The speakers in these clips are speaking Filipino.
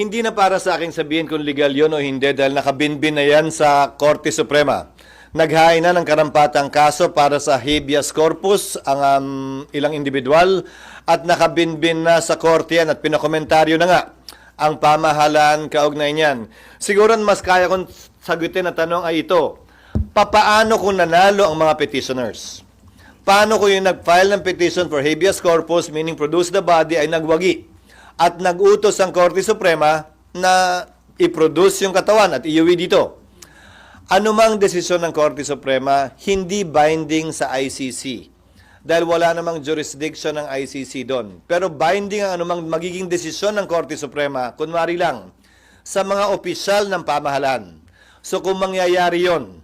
Hindi na para sa aking sabihin kung legal yon o hindi dahil nakabinbin na yan sa Korte Suprema. Naghain na ng karampatang kaso para sa habeas corpus ang um, ilang individual at nakabinbin na sa korte yan at pinakomentaryo na nga ang pamahalaan kaugnay niyan. Siguro mas kaya kong sagutin na tanong ay ito, papaano kung nanalo ang mga petitioners? Paano kung yung nag-file ng petition for habeas corpus, meaning produce the body, ay nagwagi at nag-utos ang Korte Suprema na i-produce yung katawan at iuwi dito? Anumang desisyon ng Korte Suprema, hindi binding sa ICC. Dahil wala namang jurisdiction ng ICC doon. Pero binding ang anumang magiging desisyon ng Korte Suprema, kunwari lang, sa mga opisyal ng pamahalaan. So kung mangyayari yon,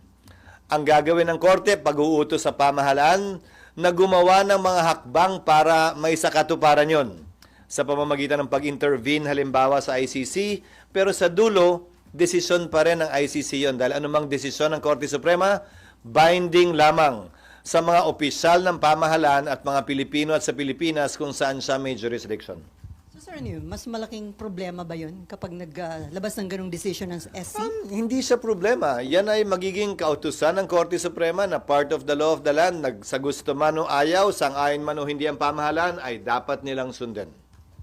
ang gagawin ng Korte, pag-uutos sa pamahalaan, na gumawa ng mga hakbang para may sakatuparan yon sa pamamagitan ng pag-intervene halimbawa sa ICC, pero sa dulo, desisyon pa rin ng ICC yon dahil anumang desisyon ng Korte Suprema, binding lamang sa mga opisyal ng pamahalaan at mga Pilipino at sa Pilipinas kung saan siya may jurisdiction. So sir, ano yun? Mas malaking problema ba yun kapag naglabas ng ganong decision ng SC? Um, hindi siya problema. Yan ay magiging kautusan ng Korte Suprema na part of the law of the land. Nag, sa gusto man o ayaw, sang-ayon man o hindi ang pamahalaan, ay dapat nilang sundin.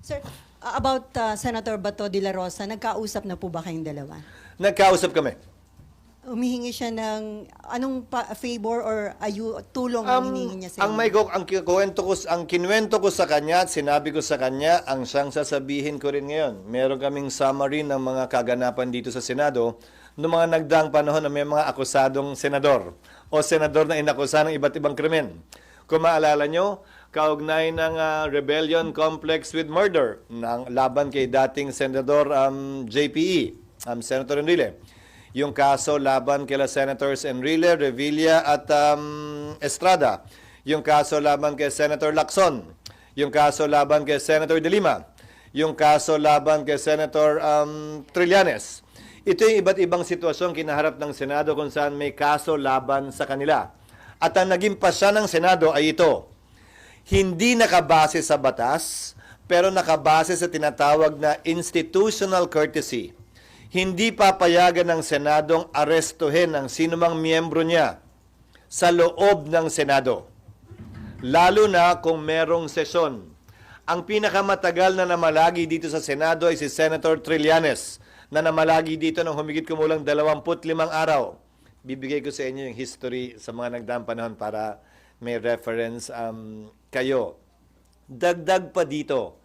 Sir, about uh, Senator Bato de la Rosa, nagkausap na po ba kayong dalawa? Nagkausap kami. Umihingi siya ng anong pa- favor or ayu tulong Um, hinihingi niya sa ang may ko, ang kikwento ko, ang kinwento ko sa kanya at sinabi ko sa kanya, ang siyang sasabihin ko rin ngayon. Meron kaming summary ng mga kaganapan dito sa Senado noong mga nagdaang panahon na may mga akusadong senador o senador na inakusa ng iba't ibang krimen. Kung maalala nyo, kaugnay ng ah, rebellion complex with murder ng laban kay dating senador um, JPE, um, Senator Enrile. Yung kaso laban kila Senators Enrile, Revilla at um, Estrada, yung kaso laban kay Senator Lacson, yung kaso laban kay Senator De Lima, yung kaso laban kay Senator um, Trillanes. Ito yung iba't ibang sitwasyon kinaharap ng Senado kung saan may kaso laban sa kanila. At ang naging pasya ng Senado ay ito, hindi nakabase sa batas, pero nakabase sa tinatawag na institutional courtesy hindi papayagan ng Senadong arestuhin ang sinumang miyembro niya sa loob ng Senado. Lalo na kung merong sesyon. Ang pinakamatagal na namalagi dito sa Senado ay si Senator Trillanes na namalagi dito ng humigit kumulang 25 araw. Bibigay ko sa inyo yung history sa mga nagdaang panahon para may reference um, kayo. Dagdag pa dito,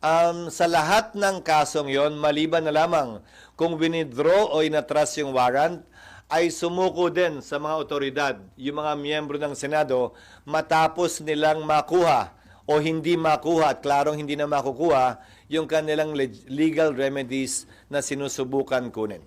Um, sa lahat ng kasong yon, maliban na lamang kung winidraw o inatras yung warrant, ay sumuko din sa mga otoridad, yung mga miyembro ng Senado, matapos nilang makuha o hindi makuha at klarong hindi na makukuha yung kanilang leg- legal remedies na sinusubukan kunin.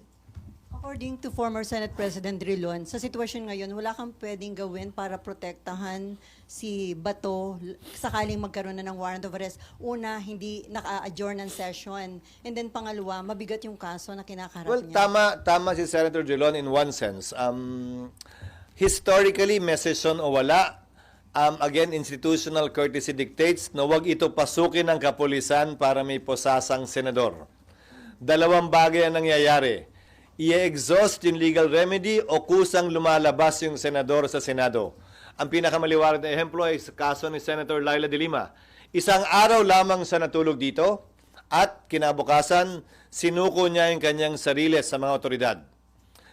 According to former Senate President Drilon, sa sitwasyon ngayon, wala kang pwedeng gawin para protektahan si Bato sakaling magkaroon na ng warrant of arrest. Una, hindi naka-adjourn ng session. And then pangalawa, mabigat yung kaso na kinakarap Well, niya. tama tama si Senator Gelon in one sense. Um, historically, may session o wala, um, again, institutional courtesy dictates na wag ito pasukin ng kapulisan para may posasang senador. Dalawang bagay ang nangyayari. I-exhaust yung legal remedy o kusang lumalabas yung senador sa Senado. Ang pinakamaliwanag na ehemplo ay sa kaso ni Senator Laila de Lima. Isang araw lamang sa natulog dito at kinabukasan, sinuko niya yung kanyang sarili sa mga otoridad.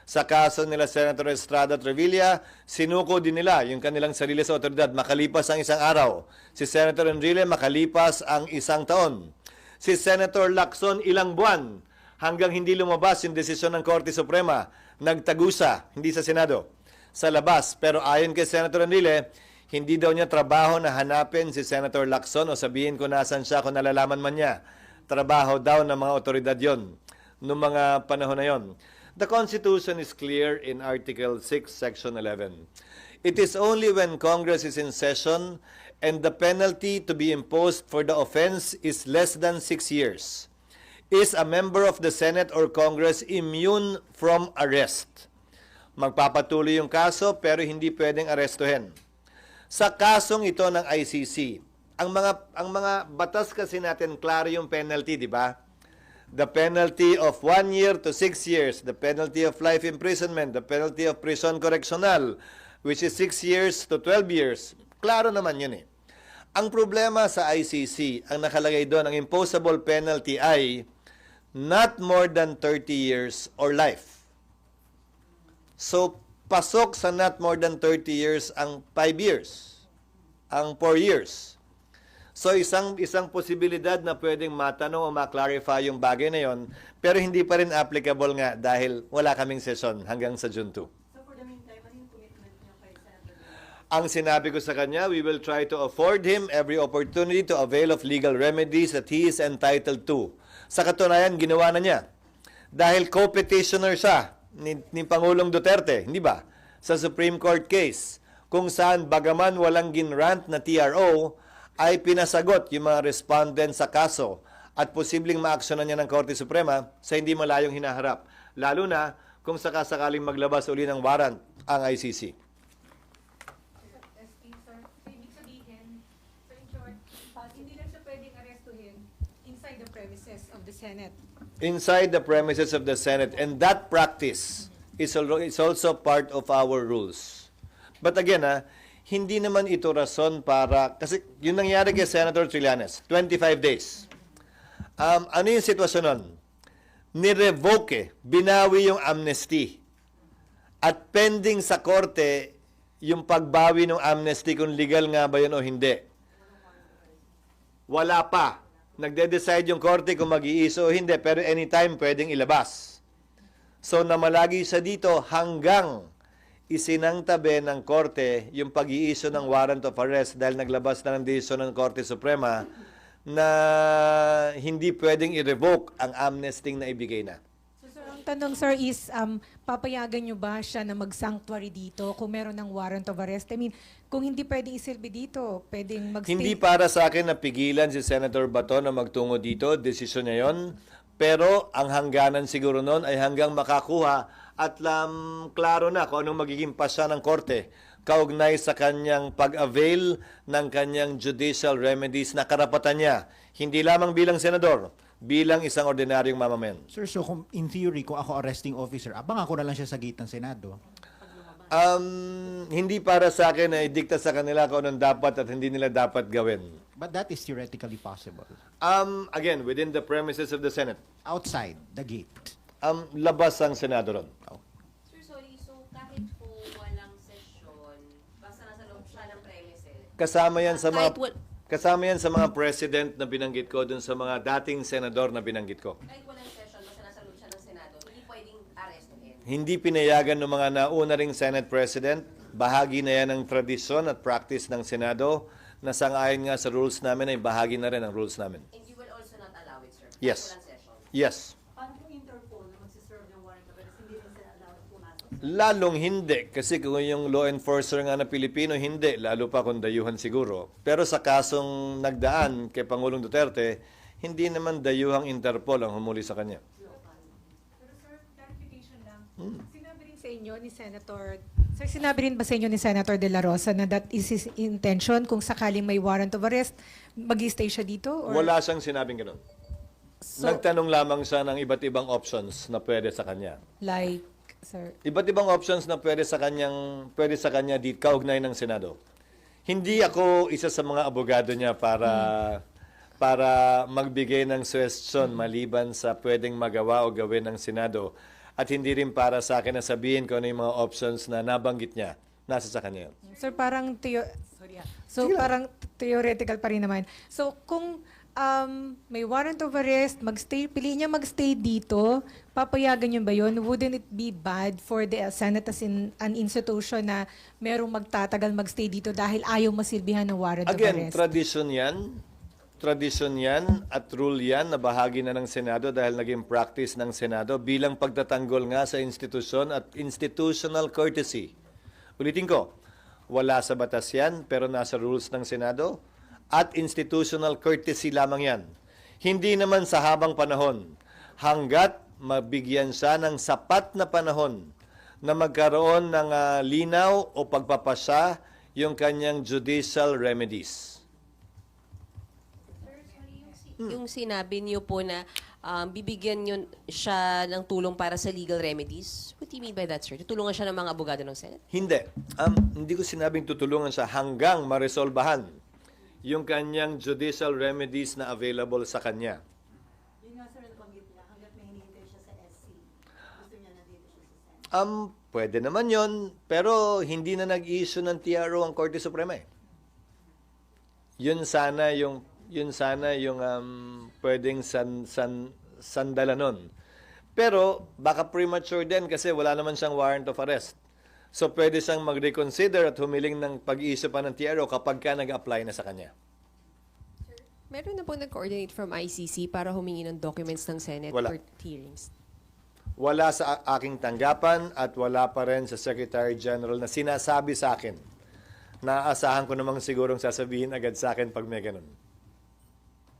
Sa kaso nila Senator Estrada at Revilla, sinuko din nila yung kanilang sarili sa otoridad makalipas ang isang araw. Si Senator Enrile makalipas ang isang taon. Si Senator Lacson ilang buwan hanggang hindi lumabas yung desisyon ng Korte Suprema. Nagtagusa, hindi sa Senado, sa labas. Pero ayon kay Senator Enrile, hindi daw niya trabaho na hanapin si Senator Lacson o sabihin ko nasan siya kung nalalaman man niya. Trabaho daw ng mga otoridad yon noong mga panahon na yon. The Constitution is clear in Article 6, Section 11. It is only when Congress is in session and the penalty to be imposed for the offense is less than six years. Is a member of the Senate or Congress immune from arrest? Magpapatuloy yung kaso pero hindi pwedeng arestuhin. Sa kasong ito ng ICC, ang mga ang mga batas kasi natin klaro yung penalty, di ba? the penalty of one year to six years, the penalty of life imprisonment, the penalty of prison correctional, which is six years to 12 years. Klaro naman yun eh. Ang problema sa ICC, ang nakalagay doon, ang imposable penalty ay not more than 30 years or life. So, pasok sa not more than 30 years ang 5 years, ang 4 years. So isang isang posibilidad na pwedeng matanong o ma-clarify yung bagay na yon, pero hindi pa rin applicable nga dahil wala kaming session hanggang sa June 2. So for the meantime, ano? Ang sinabi ko sa kanya, we will try to afford him every opportunity to avail of legal remedies that he is entitled to. Sa katunayan, ginawa na niya. Dahil co-petitioner siya ni, ni Pangulong Duterte, hindi ba? Sa Supreme Court case, kung saan bagaman walang ginrant na TRO, ay pinasagot yung mga respondent sa kaso at posibleng maaksyonan niya ng Korte Suprema sa hindi malayong hinaharap. Lalo na kung sakasakaling maglabas uli ng warrant ang ICC. SP, sir. So, ibig sabihin, so in short, uh, hindi lang siya pwedeng arestuhin inside the premises of the Senate. inside the premises of the Senate. And that practice is, al- is also part of our rules. But again, ah, hindi naman ito rason para, kasi yung nangyari kay Senator Trillanes, 25 days. Um, ano yung sitwasyon nun? Nirevoke, binawi yung amnesty. At pending sa korte, yung pagbawi ng amnesty kung legal nga ba yun o hindi. Wala pa. Nagde-decide yung korte kung mag-iiso o hindi, pero anytime pwedeng ilabas. So namalagi sa dito hanggang isinangtabi ng korte yung pag-iiso ng warrant of arrest dahil naglabas na ng desisyon ng Korte Suprema na hindi pwedeng i-revoke ang amnesty na ibigay na. Tanong, sir, is um, papayagan niyo ba siya na mag-sanctuary dito kung meron ng warrant of arrest? I mean, kung hindi pwedeng isilbi dito, pwedeng mag-stay. Hindi para sa akin na pigilan si Senator Bato na magtungo dito, desisyon niya yon. Pero ang hangganan siguro noon ay hanggang makakuha at lam, klaro na kung anong magiging pasya ng korte kaugnay sa kanyang pag-avail ng kanyang judicial remedies na karapatan niya. Hindi lamang bilang senador, bilang isang ordinaryong mamamayan. Sir, so kung in theory, kung ako arresting officer, abang ako na lang siya sa gate ng Senado. Um, hindi para sa akin na idikta sa kanila kung anong dapat at hindi nila dapat gawin. But that is theoretically possible. Um, again, within the premises of the Senate. Outside the gate. Um, labas ang Senado ron. Sir, sorry. So, kahit po walang session, basta nasa loob siya ng premises, Kasama yan sa mga Kahit wal- kasama yan sa mga president na binanggit ko dun sa mga dating senador na binanggit ko. kahit walang session, basta nasa loob siya ng Senado, hindi pwedeng arestuhin. Hindi pinayagan ng mga nauna ring Senate President. Bahagi na yan ng tradisyon at practice ng Senado na sangayon nga sa rules namin ay bahagi na rin ng rules namin. And you will also not allow it, sir? kahit Yes. Walang session. Yes. Paano kung Interpol na magsiserve ng warrant of arrest, hindi rin sila allowed pumasok? Lalong hindi. Kasi kung yung law enforcer nga na Pilipino, hindi. Lalo pa kung dayuhan siguro. Pero sa kasong nagdaan kay Pangulong Duterte, hindi naman dayuhang Interpol ang humuli sa kanya. Pero sir, clarification lang. Hmm. Sinabi rin sa inyo ni Senator, sir, sinabi rin ba sa inyo ni Senator De La Rosa na that is his intention kung sakaling may warrant of arrest, mag-stay siya dito? Or? Wala siyang sinabing ganun. So, Nagtanong lamang siya ng iba't ibang options na pwede sa kanya. like, sir, Iba't ibang options na pwede sa kanyang pwede sa kanya di kaugnay ng Senado. Hindi ako isa sa mga abogado niya para para magbigay ng suggestion maliban sa pwedeng magawa o gawin ng Senado at hindi rin para sa akin na sabihin kung ano yung mga options na nabanggit niya. Nasa sa kanya yun. Sir, parang theo- sorry ah. So parang theoretical pa rin naman. So kung um, may warrant of arrest, magstay, piliin niya magstay dito, papayagan niyo ba yun? Wouldn't it be bad for the Senate as in an institution na merong magtatagal magstay dito dahil ayaw masilbihan ng warrant of Again, arrest? tradition yan. Tradition yan at rule yan na bahagi na ng Senado dahil naging practice ng Senado bilang pagtatanggol nga sa institusyon at institutional courtesy. Ulitin ko, wala sa batas yan pero nasa rules ng Senado at institutional courtesy lamang yan. Hindi naman sa habang panahon hanggat mabigyan siya ng sapat na panahon na magkaroon ng ah, linaw o pagpapasya yung kanyang judicial remedies. Sorry, yung, si- yung sinabi niyo po na um, bibigyan yun siya ng tulong para sa legal remedies. What do you mean by that, sir? Tutulungan siya ng mga abogado ng Senate? Hindi. Um, hindi ko sinabing tutulungan siya hanggang maresolbahan yung kanyang judicial remedies na available sa kanya. Yun nga sir, nabanggit niya, hanggat may hinihintay siya sa SC. Gusto niya nandito siya sa Senate. Um, pwede naman yon pero hindi na nag-issue ng TRO ang Korte Suprema eh. Yun sana yung yun sana yung um, pwedeng san, san, sandala nun. Pero baka premature din kasi wala naman siyang warrant of arrest. So pwede siyang mag-reconsider at humiling ng pag-issue pa ng TRO kapag ka nag-apply na sa kanya. Meron na po nag-coordinate from ICC para humingi ng documents ng Senate Wala. for hearings. Wala sa a- aking tanggapan at wala pa rin sa Secretary General na sinasabi sa akin. Naaasahan ko namang sigurong sasabihin agad sa akin pag may ganun.